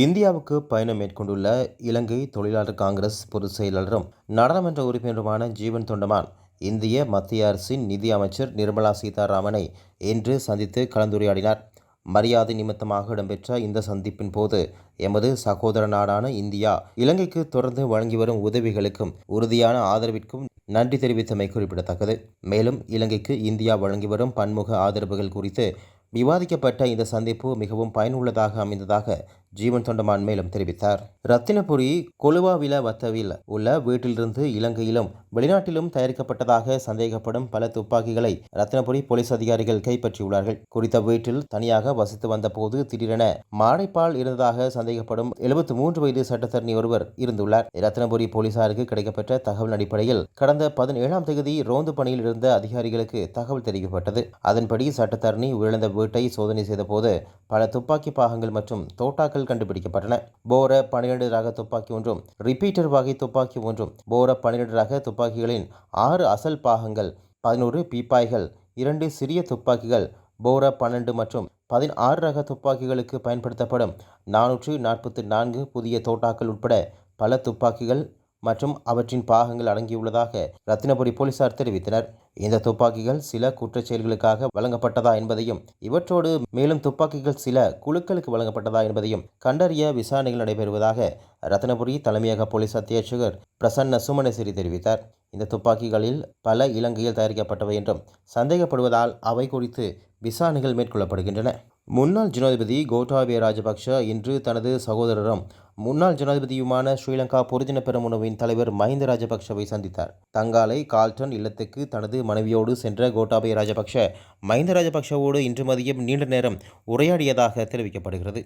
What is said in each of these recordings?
இந்தியாவுக்கு பயணம் மேற்கொண்டுள்ள இலங்கை தொழிலாளர் காங்கிரஸ் பொதுச் செயலாளரும் நாடாளுமன்ற உறுப்பினருமான ஜீவன் தொண்டமான் இந்திய மத்திய அரசின் நிதி அமைச்சர் நிர்மலா சீதாராமனை இன்று சந்தித்து கலந்துரையாடினார். மரியாதை நிமித்தமாக இடம்பெற்ற இந்த சந்திப்பின் போது எமது சகோதர நாடான இந்தியா இலங்கைக்கு தொடர்ந்து வழங்கி வரும் உதவிகளுக்கும் உறுதியான ஆதரவிற்கும் நன்றி தெரிவித்தமை குறிப்பிடத்தக்கது. மேலும் இலங்கைக்கு இந்தியா வழங்கி வரும் பன்முக ஆதரவுகள் குறித்து விவாதிக்கப்பட்ட இந்த சந்திப்பு மிகவும் பயனுள்ளதாக அமைந்ததாக ஜீவன் தொண்டமான் மேலும் தெரிவித்தார். ரத்தினபுரி கொலுவாவில வத்தவில் உள்ள வீட்டிலிருந்து இலங்கையிலும் வெளிநாட்டிலும் தயாரிக்கப்பட்டதாக சந்தேகப்படும் பல துப்பாக்கிகளை ரத்தினபுரி போலீஸ் அதிகாரிகள் கைப்பற்றியுள்ளார்கள். குறித்த வீட்டில் தனியாக வசித்து வந்தபோது திடீரென மாடைப்பால் இருந்ததாக சந்தேகப்படும் எழுபத்தி மூன்று வயது சட்டத்தரணி ஒருவர் இருந்துள்ளார். ரத்தினபுரி போலீசாருக்கு கிடைக்கப்பட்ட தகவல் அடிப்படையில் கடந்த பதினேழாம் தேதி ரோந்து பணியில் இருந்த அதிகாரிகளுக்கு தகவல் தெரிவிக்கப்பட்டது. அதன்படி சட்டத்தரணி உயிரிழந்த வீட்டை சோதனை செய்தபோது பல துப்பாக்கி பாகங்கள் மற்றும் தோட்டாக்கள் கண்டுபிடிக்கப்பட்டன. போர பனிரெண்டு ரக துப்பாக்கி ஒன்றும் ரிப்பீட்டர் வகை துப்பாக்கி ஒன்றும். போர பனிரெண்டு ரக துப்பாக்கிகளின் ஆறு அசல் பாகங்கள் பதினோரு பீப்பாய்கள் இரண்டு சிறிய துப்பாக்கிகள் போர பன்னெண்டு மற்றும் பதினாறு ரக துப்பாக்கிகளுக்கு பயன்படுத்தப்படும் நானூற்று நாற்பத்தி நான்கு புதிய தோட்டாக்கள் உட்பட பல துப்பாக்கிகள் மற்றும் அவற்றின் பாகங்கள் அடங்கியுள்ளதாக ரத்தினபுரி போலீசார் தெரிவித்தனர். இந்த துப்பாக்கிகள் சில குற்றச் செயல்களுக்காக வழங்கப்பட்டதா என்பதையும் இவற்றோடு மேலும் துப்பாக்கிகள் சில குழுக்களுக்கு வழங்கப்பட்டதா என்பதையும் கண்டறிய விசாரணைகள் நடைபெறுவதாக ரத்தினபுரி தலைமையக போலீஸ் அத்தியட்சகர் பிரசன்ன சுமணசிறி தெரிவித்தார். இந்த துப்பாக்கிகளில் பல இலங்கையில் தயாரிக்கப்பட்டவை என்றும் சந்தேகப்படுவதால் அவை குறித்து விசாரணைகள் மேற்கொள்ளப்படுகின்றன. முன்னாள் ஜனாதிபதி கோட்டாபய ராஜபக்ஷ இன்று தனது சகோதரரும் முன்னாள் ஜனாதிபதியுமான ஸ்ரீலங்கா பொருஜன பெருமுனவின் தலைவர் மஹிந்த ராஜபக்ஷவை சந்தித்தார். தங்காலை கால்டன் இல்லத்துக்கு தனது மனைவியோடு சென்ற கோட்டாபய ராஜபக்ஷ மஹிந்த ராஜபக்ஷவோடு இன்று மதியம் நீண்ட நேரம் உரையாடியதாக தெரிவிக்கப்படுகிறது.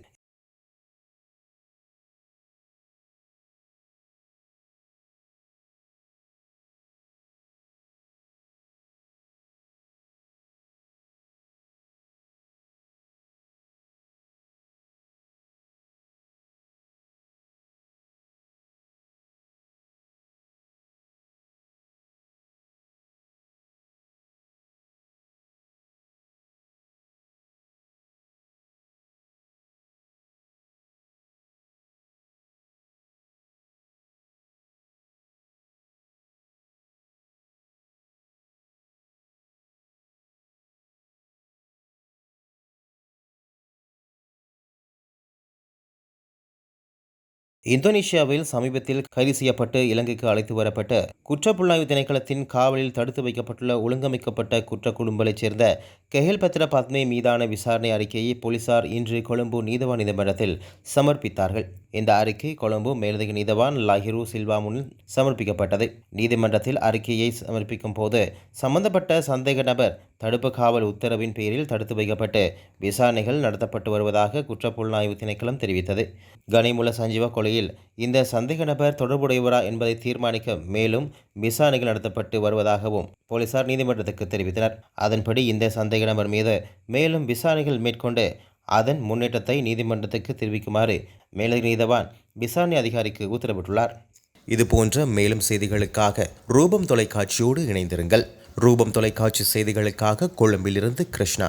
இந்தோனேஷியாவில் சமீபத்தில் கைது செய்யப்பட்டு இலங்கைக்கு அழைத்து வரப்பட்ட குற்றப்புலனாய்வு திணைக்களத்தின் காவலில் தடுத்து வைக்கப்பட்டுள்ள ஒழுங்கமைக்கப்பட்ட குற்ற குழும்பலைச் சேர்ந்த கெஹல் பத்ர பத்மே மீதான விசாரணை அறிக்கையை போலீசார் இன்று கொழும்பு நீதவான் நீதிமன்றத்தில் சமர்ப்பித்தார்கள். இந்த அறிக்கை கொழும்பு மேலதிக நீதவான் லாஹிரு சில்வா முன் சமர்ப்பிக்கப்பட்டது. நீதிமன்றத்தில் அறிக்கையை சமர்ப்பிக்கும் போது சம்பந்தப்பட்ட சந்தேக நபர் தடுப்பு காவல் உத்தரவின் பேரில் தடுத்து வைக்கப்பட்டு விசாரணைகள் நடத்தப்பட்டு வருவதாக குற்றப்புலனாய்வு திணைக்களம் தெரிவித்தது. கனிமுல சஞ்சீவ கொலையில் இந்த சந்தேக நபர் தொடர்புடையவரா என்பதை தீர்மானிக்க மேலும் விசாரணைகள் நடத்தப்பட்டு வருவதாகவும் போலீசார் நீதிமன்றத்துக்கு தெரிவித்தனர். அதன்படி இந்த சந்தேக நபர் மீது மேலும் விசாரணைகள் மேற்கொண்டு அதன் முன்னேற்றத்தை நீதிமன்றத்துக்கு தெரிவிக்குமாறு மேலதிக நீதவான் விசாரணை அதிகாரிக்கு உத்தரவிட்டுள்ளார். இது போன்ற மேலும் செய்திகளுக்காக ரூபம் தொலைக்காட்சியோடு இணைந்திருங்கள். ரூபம் தொலைக்காட்சி செய்திகளுக்காக கொழும்பிலிருந்து கிருஷ்ணா.